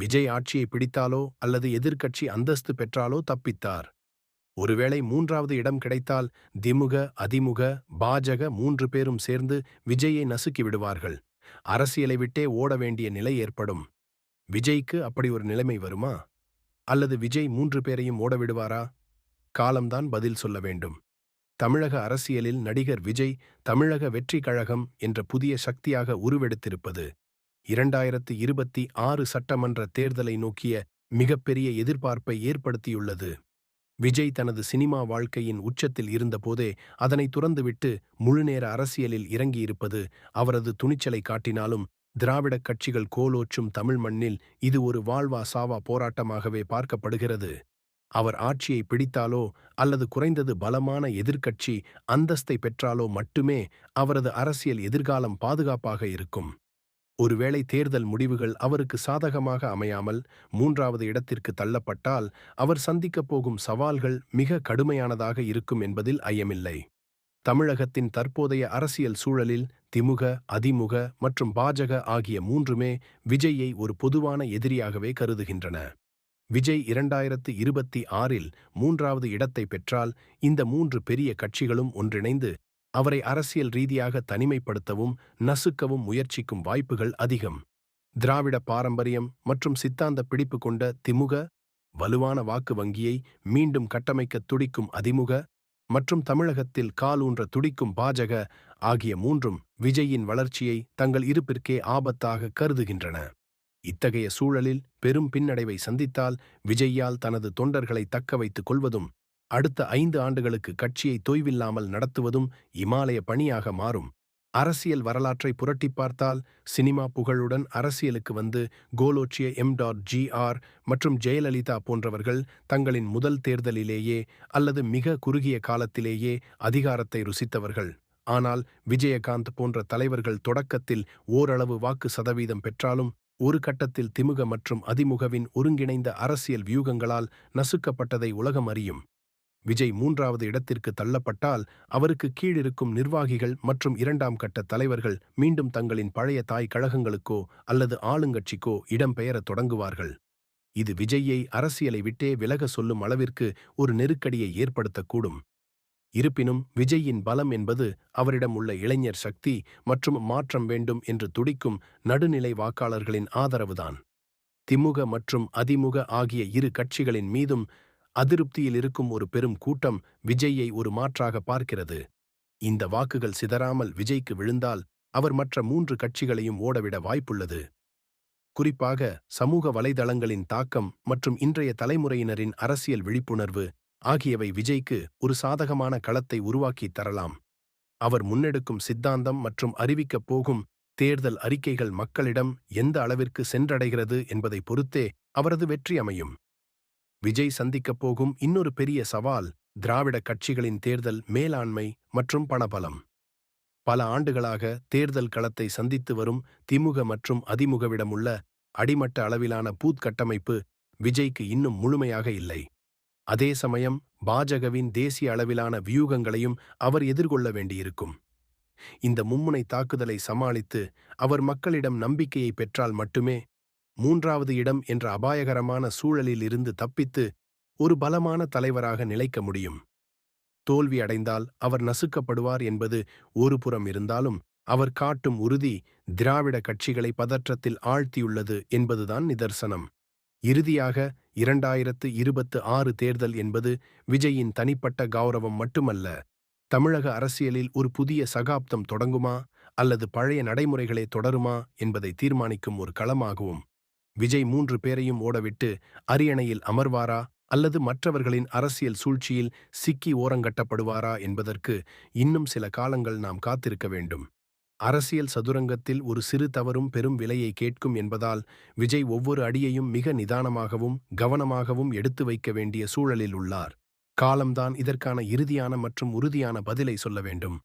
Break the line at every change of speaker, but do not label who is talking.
விஜய் ஆட்சியை பிடித்தாலோ அல்லது எதிர்க்கட்சி அந்தஸ்து பெற்றாலோ தப்பித்தார். ஒருவேளை மூன்றாவது இடம் கிடைத்தால் திமுக அதிமுக பாஜக மூன்று பேரும் சேர்ந்து விஜயை நசுக்கி விடுவார்கள். அரசியலை விட்டே ஓட வேண்டிய நிலை ஏற்படும். விஜய்க்கு அப்படி ஒரு நிலைமை வருமா? அல்லது விஜய் மூன்று பேரையும் ஓட விடுவாரா? காலம்தான் பதில் சொல்ல வேண்டும். தமிழக அரசியலில் நடிகர் விஜய் தமிழக வெற்றி கழகம் என்ற புதிய சக்தியாக உருவெடுத்திருப்பது. இரண்டாயிரத்து இருபத்தி ஆறு சட்டமன்ற தேர்தலை நோக்கிய மிகப்பெரிய எதிர்பார்ப்பை ஏற்படுத்தியுள்ளது. விஜய் தனது சினிமா வாழ்க்கையின் உச்சத்தில் இருந்தபோதே அதனை துறந்துவிட்டு முழுநேர அரசியலில் இறங்கியிருப்பது அவரது துணிச்சலை காட்டினாலும் திராவிடக் கட்சிகள் கோலோச்சும் தமிழ் மண்ணில் இது ஒரு வாழ்வா சாவா போராட்டமாகவே பார்க்கப்படுகிறது. அவர் ஆட்சியை பிடித்தாலோ அல்லது குறைந்தது பலமான எதிர்க்கட்சி அந்தஸ்தை பெற்றாலோ மட்டுமே அவரது அரசியல் எதிர்காலம் பாதுகாப்பாக இருக்கும். ஒருவேளை தேர்தல் முடிவுகள் அவருக்கு சாதகமாக அமையாமல் மூன்றாவது இடத்திற்கு தள்ளப்பட்டால் அவர் சந்திக்கப் போகும் சவால்கள் மிக கடுமையானதாக இருக்கும் என்பதில் ஐயமில்லை. தமிழகத்தின் தற்போதைய அரசியல் சூழலில் திமுக அதிமுக மற்றும் பாஜக ஆகிய மூன்றுமே விஜய்யை ஒரு பொதுவான எதிரியாகவே கருதுகின்றன. விஜய் இரண்டாயிரத்து இருபத்தி ஆறில் மூன்றாவது இடத்தை பெற்றால் இந்த மூன்று பெரிய கட்சிகளும் ஒன்றிணைந்து அவரை அரசியல் ரீதியாக தனிமைப்படுத்தவும் நசுக்கவும் முயற்சிக்கும் வாய்ப்புகள் அதிகம். திராவிட பாரம்பரியம் மற்றும் சித்தாந்த பிடிப்பு கொண்ட திமுக வலுவான வாக்கு வங்கியை மீண்டும் கட்டமைக்க துடிக்கும் அதிமுக மற்றும் தமிழகத்தில் காலூன்ற துடிக்கும் பாஜக ஆகிய மூன்றும் விஜயின் வளர்ச்சியை தங்கள் இருப்பிற்கே ஆபத்தாக கருதுகின்றன. இத்தகைய சூழலில் பெரும் பின்னடைவை சந்தித்தால் விஜய்யால் தனது தொண்டர்களை தக்க வைத்துக் கொள்வதும் அடுத்த ஐந்து ஆண்டுகளுக்கு கட்சியை தொய்வில்லாமல் நடத்துவதும் இமாலய பணியாக மாறும். அரசியல் வரலாற்றை புரட்டிப் பார்த்தால் சினிமா புகழுடன் அரசியலுக்கு வந்து கோலோச்சிய எம் டாட் ஜி ஆர் மற்றும் ஜெயலலிதா போன்றவர்கள் தங்களின் முதல் தேர்தலிலேயே அல்லது மிக குறுகிய காலத்திலேயே அதிகாரத்தை ருசித்தவர்கள். ஆனால் விஜயகாந்த் போன்ற தலைவர்கள் தொடக்கத்தில் ஓரளவு வாக்கு சதவீதம் பெற்றாலும் ஒரு கட்டத்தில் திமுக மற்றும் அதிமுகவின் ஒருங்கிணைந்த அரசியல் வியூகங்களால் நசுக்கப்பட்டதை உலகம் அறியும். விஜய் மூன்றாவது இடத்திற்கு தள்ளப்பட்டால் அவருக்கு கீழிருக்கும் நிர்வாகிகள் மற்றும் இரண்டாம் கட்ட தலைவர்கள் மீண்டும் தங்களின் பழைய தாய் கழகங்களுக்கோ அல்லது ஆளுங்கட்சிக்கோ இடம்பெயரத் தொடங்குவார்கள். இது விஜய்யை அரசியலை விட்டே விலக சொல்லும் அளவிற்கு ஒரு நெருக்கடியை ஏற்படுத்தக்கூடும். இருப்பினும் விஜயின் பலம் என்பது அவரிடம் உள்ள இளைஞர் சக்தி மற்றும் மாற்றம் வேண்டும் என்று துடிக்கும் நடுநிலை வாக்காளர்களின் ஆதரவுதான். திமுக மற்றும் அதிமுக ஆகிய இரு கட்சிகளின் மீதும் அதிருப்தியில் இருக்கும் ஒரு பெரும் கூட்டம் விஜய்யை ஒரு மாற்றாக பார்க்கிறது. இந்த வாக்குகள் சிதறாமல் விஜய்க்கு விழுந்தால் அவர் மற்ற மூன்று கட்சிகளையும் ஓடவிட வாய்ப்புள்ளது. குறிப்பாக சமூக வலைதளங்களின் தாக்கம் மற்றும் இன்றைய தலைமுறையினரின் அரசியல் விழிப்புணர்வு ஆகியவை விஜய்க்கு ஒரு சாதகமான களத்தை உருவாக்கித் தரலாம். அவர் முன்னெடுக்கும் சித்தாந்தம் மற்றும் அறிவிக்கப் போகும் தேர்தல் அறிக்கைகள் மக்களிடம் எந்த அளவிற்கு சென்றடைகிறது என்பதை பொறுத்தே அவரது வெற்றி அமையும். விஜய் சந்திக்கப் போகும் இன்னொரு பெரிய சவால் திராவிட கட்சிகளின் தேர்தல் மேலாண்மை மற்றும் பணபலம். பல ஆண்டுகளாக தேர்தல் களத்தை சந்தித்து வரும் திமுக மற்றும் அதிமுகவிடம் உள்ள அடிமட்ட அளவிலான பூத் கட்டமைப்பு விஜய்க்கு இன்னும் முழுமையாக இல்லை. அதே சமயம் பாஜகவின் தேசிய அளவிலான வியூகங்களையும் அவர் எதிர்கொள்ள வேண்டியிருக்கும். இந்த மும்முனை தாக்குதலை சமாளித்து அவர் மக்களிடம் நம்பிக்கையை பெற்றால் மட்டுமே மூன்றாவது இடம் என்ற அபாயகரமான சூழலில் இருந்து தப்பித்து ஒரு பலமான தலைவராக நிலைக்க முடியும். தோல்வி அடைந்தால் அவர் நசுக்கப்படுவார் என்பது ஒரு புறம் இருந்தாலும் அவர் காட்டும் உறுதி திராவிட கட்சிகளை பதற்றத்தில் ஆழ்த்தியுள்ளது என்பதுதான் நிதர்சனம். இறுதியாக இரண்டாயிரத்து இருபத்து ஆறு தேர்தல் என்பது விஜயின் தனிப்பட்ட கௌரவம் மட்டுமல்ல தமிழக அரசியலில் ஒரு புதிய சகாப்தம் தொடங்குமா அல்லது பழைய நடைமுறைகளே தொடருமா என்பதை தீர்மானிக்கும் ஒரு களமாகவும் விஜய் மூன்று பேரையும் ஓடவிட்டு அரியணையில் அமர்வாரா அல்லது மற்றவர்களின் அரசியல் சூழ்ச்சியில் சிக்கி ஓரங்கட்டப்படுவாரா என்பதற்கு இன்னும் சில காலங்கள் நாம் காத்திருக்க வேண்டும். அரசியல் சதுரங்கத்தில் ஒரு சிறு தவறும் பெரும் விலையை கேட்கும் என்பதால் விஜய் ஒவ்வொரு அடியையும் மிக நிதானமாகவும் கவனமாகவும் எடுத்து வைக்க வேண்டிய சூழலில் உள்ளார். காலம்தான் இதற்கான இறுதியான மற்றும் உறுதியான பதிலை சொல்ல வேண்டும்.